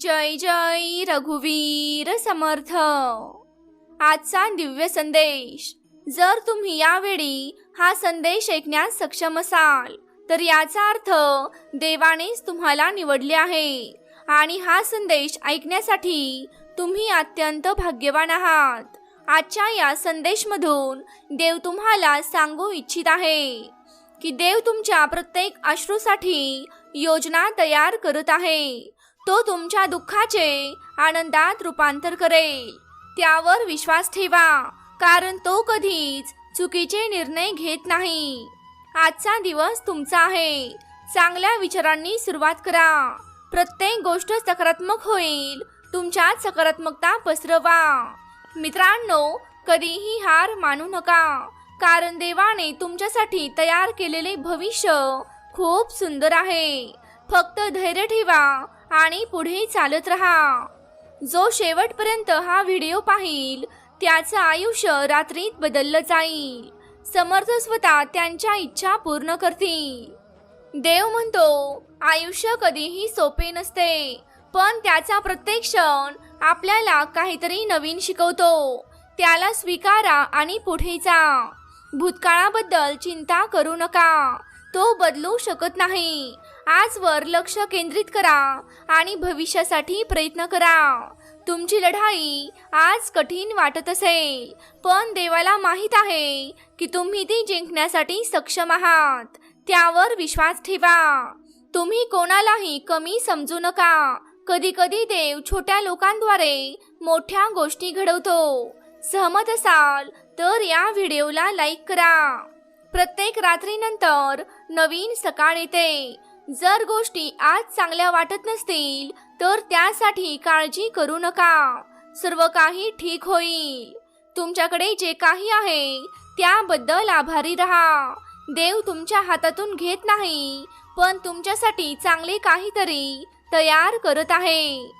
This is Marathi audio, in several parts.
जय जय रघुवीर समर्थ. आजचा दिव्य संदेश. जर तुम्ही यावेळी हा संदेश ऐकण्यास सक्षम असाल तर याचा अर्थ देवानेच तुम्हाला निवडले आहे आणि हा संदेश ऐकण्यासाठी तुम्ही अत्यंत भाग्यवान आहात. आजच्या या संदेशमधून देव तुम्हाला सांगू इच्छित आहे की देव तुमच्या प्रत्येक अश्रूसाठी योजना तयार करत आहे. तो तुमच्या दुःखाचे आनंदात रूपांतर करेल. त्यावर विश्वास ठेवा कारण तो कधीच चुकीचे निर्णय घेत नाही. आजचा दिवस तुमचा आहे. चांगल्या विचारांनी सुरुवात करा. प्रत्येक गोष्ट सकारात्मक होईल. तुमच्यात सकारात्मकता पसरवा. मित्रांनो कधीही हार मानू नका कारण देवाने तुमच्यासाठी तयार केलेले भविष्य खूप सुंदर आहे. फक्त धैर्य ठेवा आणि पुढे चालत राहा. जो शेवटपर्यंत हा व्हिडिओ पाहिल त्याचं आयुष्य रात्रीत बदललं जाईल. समर्थ स्वतः त्यांच्या इच्छा पूर्ण करतील. देव म्हणतो आयुष्य कधीही सोपे नसते पण त्याचा प्रत्येक क्षण आपल्याला काहीतरी नवीन शिकवतो. त्याला स्वीकारा आणि पुढे जा. भूतकाळाबद्दल चिंता करू नका. तो बदलू शकत नाही. आजवर लक्ष केंद्रित करा आणि भविष्यासाठी प्रयत्न करा. तुमची लढाई आज कठीण वाटत असेल पण देवाला माहीत आहे की तुम्ही ती जिंकण्यासाठी सक्षम आहात. त्यावर विश्वास ठेवा. तुम्ही कोणालाही कमी समजू नका. कधी कधी देव छोट्या लोकांद्वारे मोठ्या गोष्टी घडवतो. सहमत असाल तर या व्हिडिओला लाईक करा. प्रत्येक रात्रीनंतर नवीन सकाळ येते. जर गोष्टी आज चांगल्या वाटत नसतील तर त्यासाठी काळजी करू नका. सर्व काही ठीक होईल. तुमच्याकडे जे काही आहे त्याबद्दल आभारी राहा. देव तुमच्या हातातून घेत नाही पण तुमच्यासाठी चांगले काहीतरी तयार करत आहे.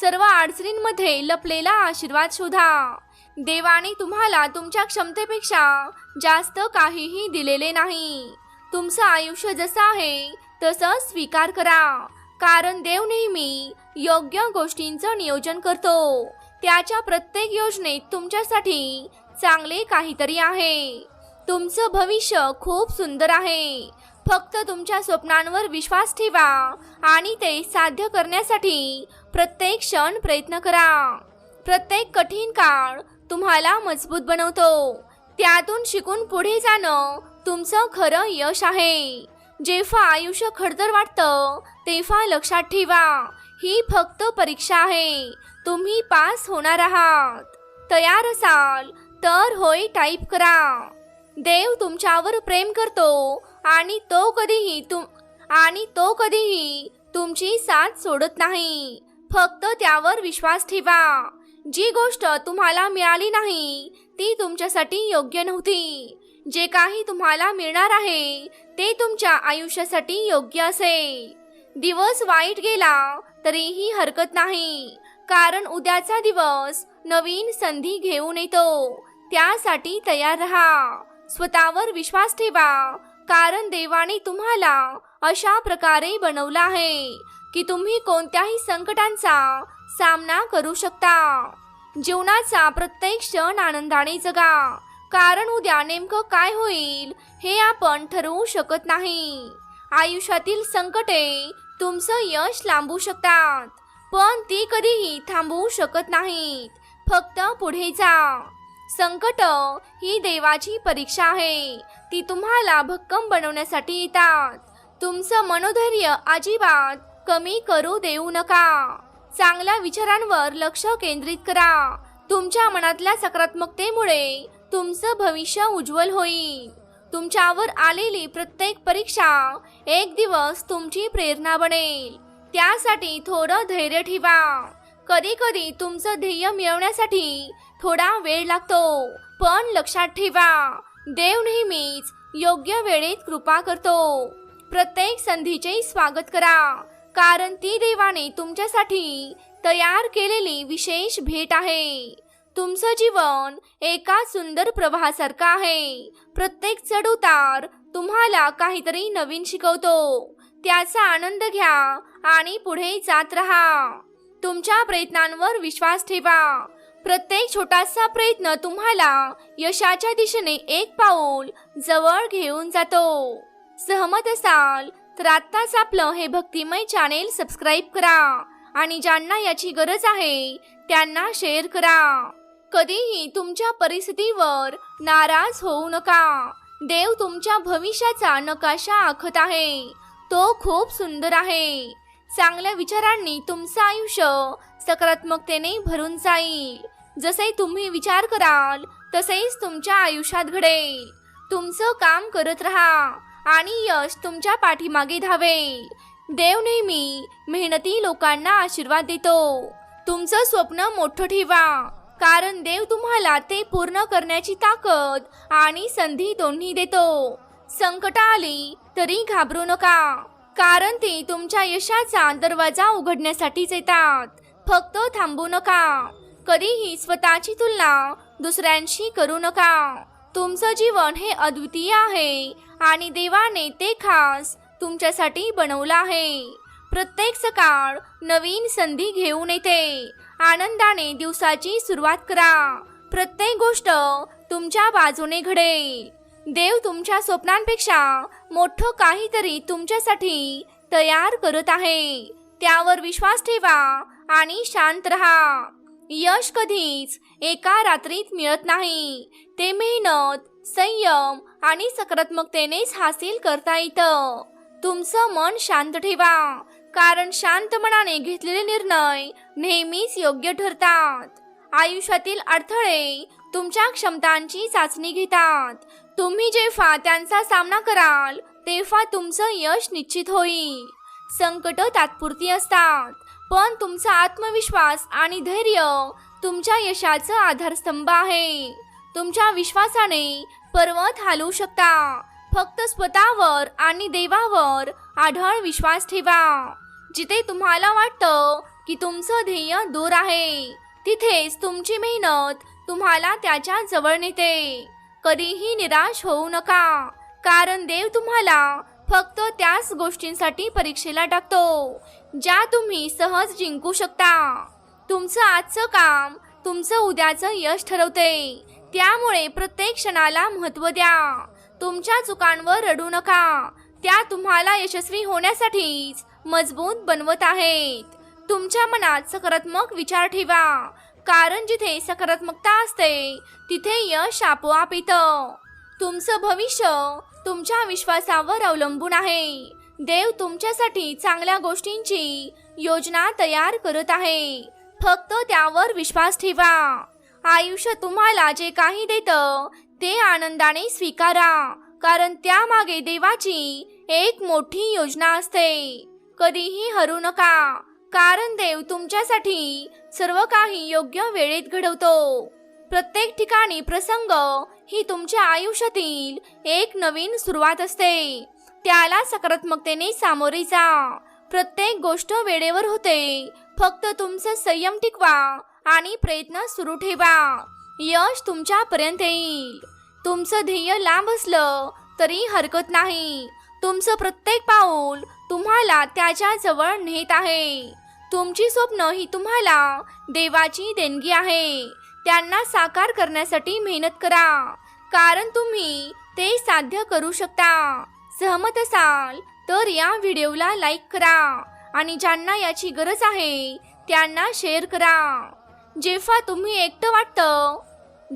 सर्व अडचणींमध्ये लपलेला आशीर्वाद शोधा. देवाने तुम्हाला तुमच्या क्षमतेपेक्षा जास्त काहीही दिलेले नाही. तुमचं आयुष्य जसं आहे तसं स्वीकार करा. कारण देव नेहमी योग्य गोष्टींचं नियोजन करतो. त्याच्या प्रत्येक योजनेत तुमच्यासाठी चांगले काहीतरी आहे. तुमचं भविष्य खूप सुंदर आहे. फक्त तुमच्या स्वप्नांवर विश्वास ठेवा आणि ते साध्य करण्यासाठी प्रत्येक क्षण प्रयत्न करा. प्रत्येक कठीण काळ तुम्हाला मजबूत बनवतो. त्यातून शिकून पुढे जाणं तुमचं खरं यश आहे. जेव्हा आयुष्य खडतर वाटतं तेव्हा लक्षात ठेवा ही फक्त परीक्षा आहे. तुम्ही पास होणार आहात. तयार असाल तर होय टाईप करा. देव तुमच्यावर प्रेम करतो आणि तो कधीही तुम आणि तो कधीही तुमची साथ सोडत नाही. फक्त त्यावर विश्वास ठेवा. जी गोष्ट तुम्हाला मिळाली नाही ती तुमच्यासाठी योग्य नव्हती. जे काही तुम्हाला मिळणार आहे ते तुमच्या आयुष्यासाठी योग्य असेल. दिवस वाईट गेला तरीही हरकत नाही. कारण उद्याचा दिवस नवीन संधी घेऊन येतो. त्यासाठी तयार राहा. स्वतःवर विश्वास ठेवा. कारण देवाने तुम्हाला अशा प्रकारे बनवलं आहे की तुम्ही कोणत्याही संकटांचा सामना करू शकता. जीवनाचा प्रत्येक क्षण आनंदाने जगा. कारण उद्या नेमकं काय होईल हे आपण ठरवू शकत नाही. आयुष्यातील संकटे तुमचं यश लांबू शकतात पण ती कधीही थांबवू शकत नाहीत. फक्त पुढे जा. संकट ही देवाची परीक्षा आहे. ती तुम्हाला भक्कम बनवण्यासाठी येतात. तुमचं मनोधैर्य अजिबात कमी करू देऊ नका. चांगल्या विचारांवर लक्ष केंद्रित करा. तुमच्या मनातल्या सकारात्मकतेमुळे तुमचं भविष्य उज्ज्वल होईल. तुमच्यावर आलेली प्रत्येक परीक्षा एक दिवस तुमची प्रेरणा बनेल. त्यासाठी थोडं धैर्य ठेवा. कधी कधी तुमचं ध्येय मिळवण्यासाठी थोडा वेळ लागतो पण लक्षात ठेवा. देव नेहमीच योग्य वेळेत कृपा करतो. प्रत्येक संधीचे स्वागत करा कारण ती देवाने तुमच्यासाठी तयार केलेली विशेष भेट आहे. तुमचं जीवन एका सुंदर प्रवाहासारखं आहे. प्रत्येक चढउतार तुम्हाला काहीतरी नवीन शिकवतो. त्याचा आनंद घ्या आणि पुढे जात राहा. तुमच्या प्रयत्नांवर विश्वास ठेवा. प्रत्येक छोटासा प्रयत्न तुम्हाला यशाच्या दिशेने एक पाऊल जवळ घेऊन जातो. सहमत असाल तर आत्ताच आपलं हे भक्तिमय चॅनेल सबस्क्राईब करा. आणि ज्यांना याची गरज आहे त्यांना शेअर करा. कधीही तुमच्या परिस्थितीवर नाराज होऊ नका. देव तुमच्या भविष्याचा नकाशा आखत आहे. तो खूप सुंदर आहे. चांगल्या विचारांनी तुमचं आयुष्य सकारात्मकतेने भरून जाईल. जसे तुम्ही विचार कराल तसेच तुमच्या आयुष्यात घडेल. तुमचं काम करत राहा आणि यश तुमच्या पाठीमागे धावेल. देव नेहमी मेहनती लोकांना आशीर्वाद देतो. तुमचं स्वप्न मोठं ठेवा. कारण देव तुम्हाला ते पूर्ण करण्याची ताकद आणि संधी दोन्ही देतो. संकट आली तरी घाबरू नका कारण ते तुमच्या यशाचा दरवाजा उघडण्यासाठीच येतात. फक्त थांबू नका कधीही स्वतःची तुलना दुसऱ्यांशी करू नका. तुमचं जीवन हे अद्वितीय आहे आणि देवाने ते खास तुमच्यासाठी बनवलं आहे. प्रत्येक सकाळ नवीन संधी घेऊन येते. आनंदाने दिवसाची सुरुवात करा. प्रत्येक गोष्ट तुमच्या बाजूने घडेल. देव तुमच्या स्वप्नांपेक्षा मोठं काहीतरी तुमच्यासाठी तयार करत आहे. त्यावर विश्वास ठेवा आणि शांत राहा. यश कधीच एका रात्रीत मिळत नाही. ते मेहनत संयम आणि सकारात्मकतेनेच हासिल करता येतं. तुमचं मन शांत ठेवा. कारण शांत मनाने घेतलेले निर्णय नेहमीच योग्य ठरतात. आयुष्यातील अडथळे तुमच्या क्षमतांची चाचणी घेतात. तुम्ही जेव्हा त्यांचा सामना कराल तेव्हा तुमचं यश निश्चित होईल. संकट तात्पुरती असतात पण तुमचा आत्मविश्वास आणि धैर्य तुमच्या यशाचं आधारस्तंभ आहे. तुमच्या विश्वासाने पर्वत हालवू शकता. फक्त स्वतःवर आणि देवावर आढळ विश्वास ठेवा. जिथे तुम्हाला वाटतं की तुमचं ध्येय दूर आहे तिथेच तुमची मेहनत तुम्हाला त्याच्याजवळ नेते. कधीही निराश होऊ नका कारण देव तुम्हाला फक्त त्याच गोष्टींसाठी परीक्षेला टाकतो ज्या तुम्ही सहज जिंकू शकता. तुमचं आजचं काम तुमचं उद्याचं यश ठरवते त्यामुळे प्रत्येक क्षणाला महत्त्व द्या. तुमच्या चुकांवर रडू नका त्या तुम्हाला यशस्वी होण्यासाठीच मजबूत बनवत आहेत. तुमच्या मनात सकारात्मक विचार ठेवा. कारण जिथे सकारात्मकता असते तिथे यश आपोआप येतं. तुमचं भविष्य तुमच्या विश्वासावर अवलंबून आहे. देव तुमच्यासाठी चांगल्या गोष्टींची योजना तयार करत आहे. फक्त त्यावर विश्वास ठेवा. आयुष्य तुम्हाला जे काही देतं ते आनंदाने स्वीकारा. कारण त्यामागे देवाची एक मोठी योजना असते. कधीही हरू नका. कारण देव तुमच्यासाठी सर्व काही योग्य वेळेत घडवतो. प्रत्येक ठिकाणी प्रसंग ही तुमच्या आयुष्यातील एक नवीन सुरुवात असते. त्याला सकारात्मकतेने सामोरे जा. प्रत्येक गोष्ट वेळेवर होते. फक्त तुमचं संयम टिकवा आणि प्रयत्न सुरू ठेवा. यश तुमच्यापर्यंत येईल. तुमचं ध्येय लांब असलं तरी हरकत नाही. तुमचं प्रत्येक पाऊल तुम्हाला त्याच्याजवळ नेत आहे. तुमची स्वप्न ही तुम्हाला देवाची देणगी आहे. त्यांना साकार करण्यासाठी मेहनत करा कारण तुम्ही ते साध्य करू शकता. सहमत असाल तर या व्हिडिओला लाईक करा आणि ज्यांना याची गरज आहे त्यांना शेअर करा. जेव्हा तुम्ही एकटं वाटतं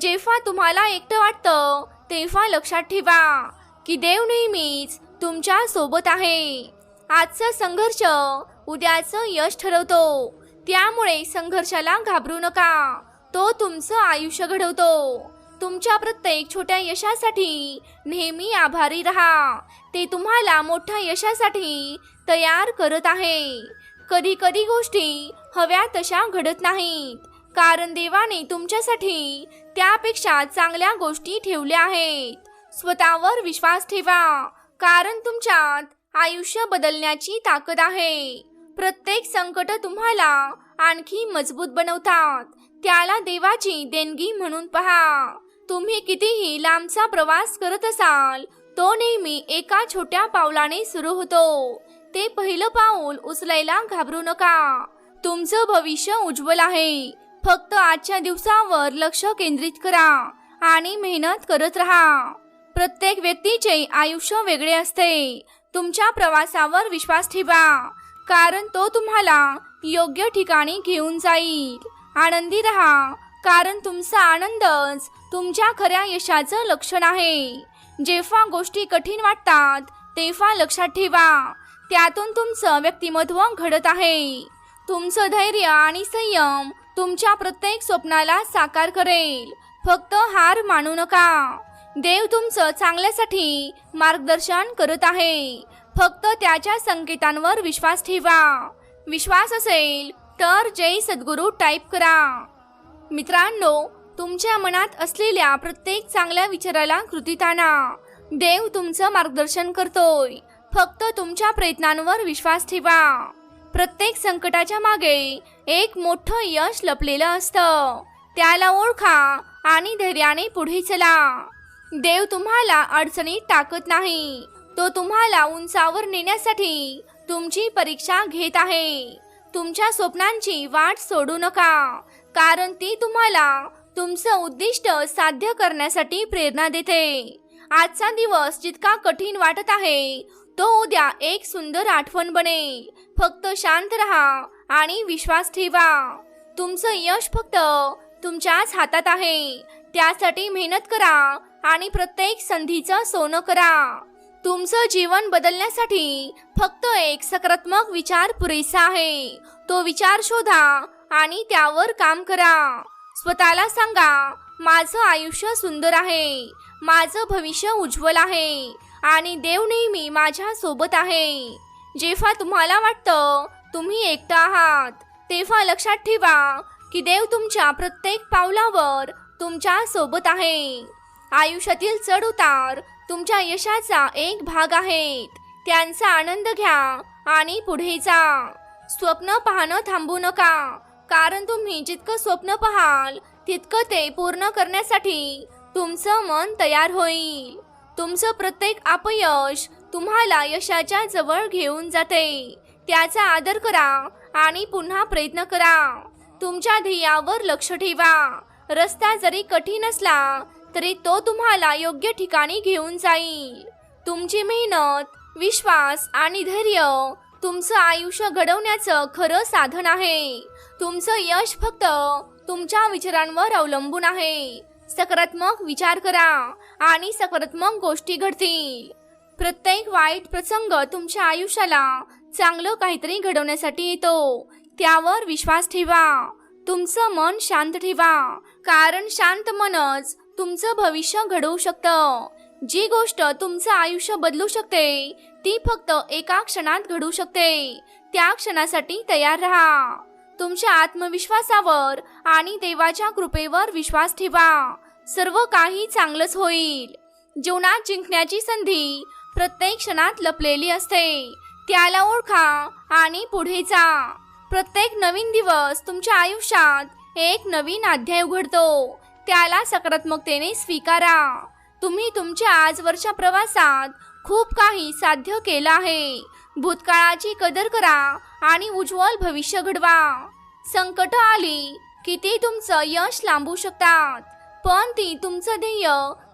जेव्हा तुम्हाला एकटं वाटतं तेव्हा लक्षात ठेवा की देव नेहमीच तुमच्यासोबत आहे. आजचा संघर्ष उद्याचं यश ठरवतो. त्यामुळे संघर्षाला घाबरू नका. तो तुमचं आयुष्य घडवतो. तुमच्या प्रत्येक छोट्या यशासाठी नेहमी आभारी राहा. ते तुम्हाला मोठ्या यशासाठी तयार करत आहे. कधी कधी गोष्टी हव्या तशा घडत नाहीत. कारण देवाने तुमच्यासाठी त्यापेक्षा चांगल्या गोष्टी ठेवल्या आहेत. स्वतःवर विश्वास ठेवा. कारण तुमच्यात आयुष्य बदलण्याची ताकद आहे. प्रत्येक संकट तुम्हाला आणखी मजबूत बनवतात. त्याला देवाची देणगी म्हणून पहा. तुम्ही कितीही लांबचा प्रवास करत असाल तो नेहमी एका छोट्या पावलाने सुरू होतो. ते पहिलं पाऊल उचलायला घाबरू नका. तुमचं भविष्य उज्ज्वल आहे. फक्त आजच्या दिवसावर लक्ष केंद्रित करा आणि मेहनत करत राहा. प्रत्येक व्यक्तीचे आयुष्य वेगळे असते. तुमच्या प्रवासावर विश्वास ठेवा कारण तो तुम्हाला योग्य ठिकाणी घेऊन जाईल. आनंदी राहा कारण तुमचा आनंदच तुमच्या खऱ्या यशाचं लक्षण आहे. जेव्हा गोष्टी कठीण वाटतात तेव्हा लक्षात ठेवा त्यातून तुमचं व्यक्तिमत्व घडत आहे. तुमचं धैर्य आणि संयम तुमच्या प्रत्येक स्वप्नाला साकार करेल. फक्त हार मानू नका. देव तुमचं चांगल्यासाठी मार्गदर्शन करत आहे. फक्त त्याच्या संकेतांवर विश्वास ठेवा. विश्वास असेल तर जय सद्गुरू टाईप करा. मित्रांनो तुमच्या मनात असलेल्या प्रत्येक चांगल्या विचाराला कृतीत आणा देव तुमचं मार्गदर्शन करतोय. फक्त तुमच्या प्रयत्नांवर विश्वास ठेवा. प्रत्येक संकटाच्या मागे एक मोठं यश लपलेलं असतं. त्याला ओळखा आणि धैर्याने पुढे चला. देव तुम्हाला अडचणीत टाकत नाही. तो तुम्हाला उंचावर नेण्यासाठी तुमची परीक्षा घेत आहे. तुमच्या स्वप्नांची वाट सोडू नका कारण ती तुम्हाला तुमचं उद्दिष्ट साध्य करण्यासाठी प्रेरणा देते. आजचा दिवस जितका कठीण वाटत आहे तो उद्या एक सुंदर आठवण बनेल. फक्त शांत राहा आणि विश्वास ठेवा. तुमचं यश फक्त तुमच्याच हातात आहे. त्यासाठी मेहनत करा आणि प्रत्येक संधीचं सोनं करा. तुमचं जीवन बदलण्यासाठी फक्त एक सकारात्मक विचार पुरेसा आहे. तो विचार शोधा आणि त्यावर काम करा. स्वतःला सांगा माझं आयुष्य सुंदर आहे. माझं भविष्य उज्ज्वल आहे. आणि देव नेहमी माझ्या सोबत आहे. जेव्हा तुम्हाला वाटतं तुम्ही एकटा आहात तेव्हा लक्षात ठेवा की देव तुमच्या प्रत्येक पावलावर तुमच्यासोबत आहे. आयुष्यातील चढ उतार तुमच्या यशाचा एक भाग आहेत. त्यांचा आनंद घ्या आणि पुढे जा. स्वप्न पाहणं थांबू नका. कारण तुम्ही जितकं स्वप्न पाहाल तितकं ते पूर्ण करण्यासाठी तुमचं मन तयार होईल. तुमचं प्रत्येक अपयश तुम्हाला यशाच्या जवळ घेऊन जाते. त्याचा आदर करा आणि पुन्हा प्रयत्न करा. तुमच्या ध्येयावर लक्ष ठेवा. रस्ता जरी कठीण असला तरी तो तुम्हाला योग्य ठिकाणी घेऊन जाईल. तुमची मेहनत विश्वास आणि धैर्य तुमचं आयुष्य घडवण्याचं खरं साधन आहे. तुमचं यश फक्त तुमच्या विचारांवर अवलंबून आहे. सकारात्मक विचार करा आणि सकारात्मक गोष्टी घडतील. प्रत्येक वाईट प्रसंग तुमच्या आयुष्याला चांगलं काहीतरी घडवण्यासाठी येतो. त्यावर विश्वास ठेवा. तुमचं मन शांत ठेवा. कारण शांत मनच तुमचं भविष्य घडवू शकतं. जी गोष्ट तुमचं आयुष्य बदलू शकते ती फक्त एका क्षणात घडू शकते. त्या क्षणासाठी तयार राहा. तुमच्या आत्मविश्वासावर आणि देवाच्या कृपेवर विश्वास ठेवा. सर्व काही चांगलंच होईल. जीवनात जिंकण्याची संधी प्रत्येक क्षणात लपलेली असते. त्याला ओळखा आणि पुढे जा. प्रत्येक नवीन दिवस तुमच्या आयुष्यात एक नवीन अध्याय उघडतो. त्याला सकारात्मकतेने स्वीकारा. तुम्ही तुमच्या आजवरच्या प्रवासात खूप काही साध्य केलं आहे. भूतकाळाची कदर करा आणि उज्ज्वल भविष्य घडवा. संकट आली की ती तुमचं यश लांबू शकतात पण ती तुमचं ध्येय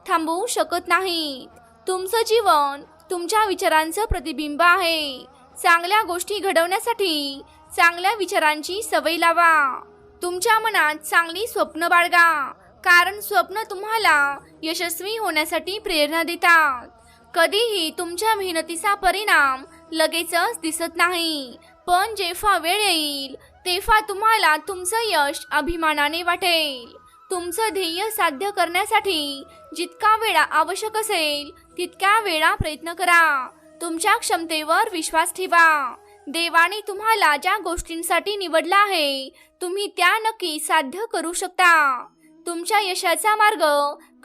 थांबवू शकत नाही तुमचं जीवन तुमच्या विचारांचं प्रतिबिंब आहे. चांगल्या गोष्टी घडवण्यासाठी चांगल्या विचारांची सवय लावा. तुमच्या मनात चांगली स्वप्न बाळगा. कारण स्वप्न तुम्हाला यशस्वी होण्यासाठी प्रेरणा देतात. कधीही तुमच्या मेहनतीचा परिणाम लगेचच दिसत नाही. पण जेव्हा वेळ येईल तेव्हा तुम्हाला तुमचं यश अभिमानाने वाटेल. तुमचं ध्येय साध्य करण्यासाठी जितका वेळा आवश्यक असेल तितक्या वेळा प्रयत्न करा. तुमच्या क्षमतेवर विश्वास ठेवा. देवाने तुम्हाला ज्या गोष्टींसाठी निवडला आहे तुम्ही त्या नक्की साध्य करू शकता. तुमच्या यशाचा मार्ग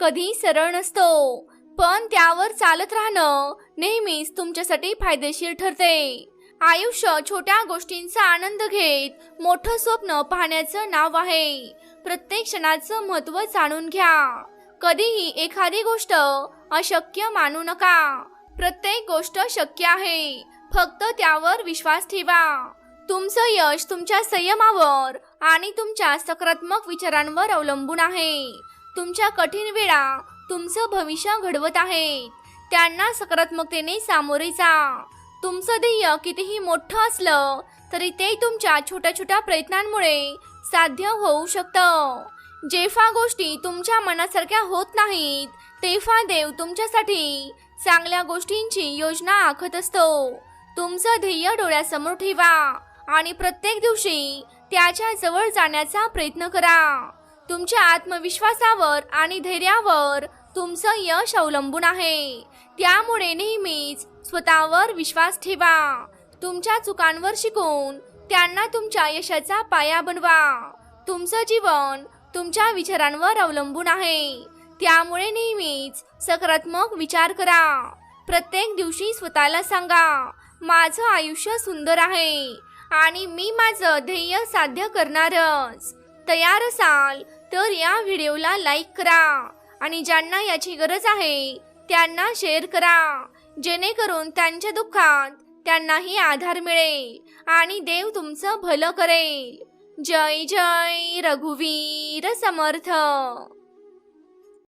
कधी सरळ नसतो पण त्यावर चालत राहणं नेहमीच तुमच्यासाठी फायदेशीर ठरते. आयुष्य छोट्या गोष्टींचा आनंद घेत मोठं स्वप्न पाहण्याचं नाव आहे. प्रत्येक क्षणाचं महत्त्व जाणून घ्या. कधीही एखादी गोष्ट अशक्य मानू नका. प्रत्येक गोष्ट शक्य आहे. फक्त त्यावर विश्वास ठेवा. तुमचं यश तुमच्या संयमावर आणि तुमच्या सकारात्मक विचारांवर अवलंबून आहे. तुमच्या कठीण वेळा तुमचं भविष्य घडवत आहेत त्यांना सकारात्मकतेने सामोरे जा तुमचं ध्येय कितीही मोठं असलं तरी ते तुमच्या छोट्या छोट्या प्रयत्नांमुळे साध्य होऊ शकतं. जेव्हा गोष्टी तुमच्या मनासारख्या होत नाहीत तेव्हा देव तुमच्यासाठी चांगल्या गोष्टींची योजना आखत असतो. तुमचं ध्येय डोळ्यासमोर ठेवा आणि प्रत्येक दिवशी त्याच्याजवळ जाण्याचा प्रयत्न करा. तुमच्या आत्मविश्वासावर आणि धैर्यावर तुमचं यश अवलंबून आहे. त्यामुळे नेहमीच स्वतःवर विश्वास ठेवा. तुमच्या चुकांवर शिकून त्यांना तुमच्या यशाचा पाया बनवा. तुमचं जीवन तुमच्या विचारांवर अवलंबून आहे. त्यामुळे नेहमीच सकारात्मक विचार करा. प्रत्येक दिवशी स्वतःला सांगा माझं आयुष्य सुंदर आहे आणि मी माझं ध्येय साध्य करणारच. तयार असाल तर या व्हिडिओला लाईक करा आणि ज्यांना याची गरज आहे त्यांना शेअर करा. जेणेकरून त्यांच्या दुःखात त्यांनाही आधार मिळेल आणि देव तुमचं भलं करेल. जय जय रघुवीर समर्थ.